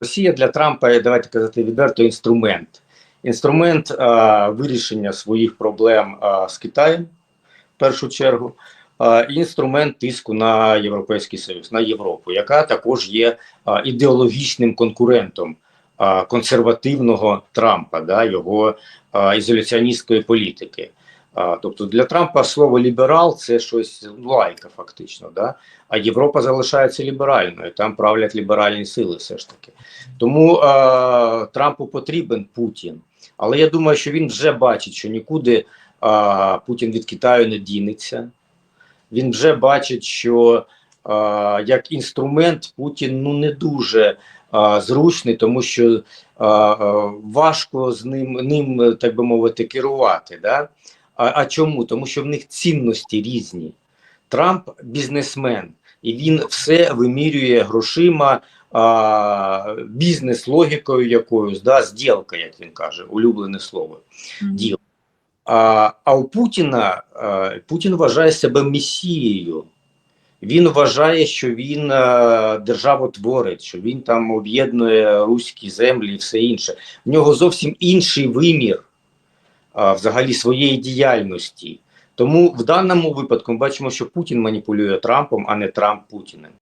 Росія для Трампа, давайте казати відверто, інструмент. Інструмент а, вирішення своїх проблем а, з Китаєм, в першу чергу, а, інструмент тиску на Європейський Союз, на Європу, яка також є а, ідеологічним конкурентом а, консервативного Трампа, да, його а, ізоляціоністської політики. А, тобто для Трампа слово ліберал це щось лайка, фактично. Да? А Європа залишається ліберальною, там правлять ліберальні сили, все ж таки. Тому е, Трампу потрібен Путін. Але я думаю, що він вже бачить, що нікуди е, Путін від Китаю не дінеться. Він вже бачить, що е, як інструмент Путін ну не дуже е, зручний, тому що е, е, важко з ним, ним, так би мовити, керувати. Да? А, а чому? Тому що в них цінності різні. Трамп бізнесмен, і він все вимірює грошима, а, бізнес-логікою якоюсь, да, зділка, як він каже, улюблене слово. Діло. А, а у Путіна а, Путін вважає себе месією. Він вважає, що він а, державотворець, що він там об'єднує руські землі і все інше. В нього зовсім інший вимір взагалі своєї діяльності. Тому в даному випадку ми бачимо, що Путін маніпулює Трампом, а не Трамп Путіним.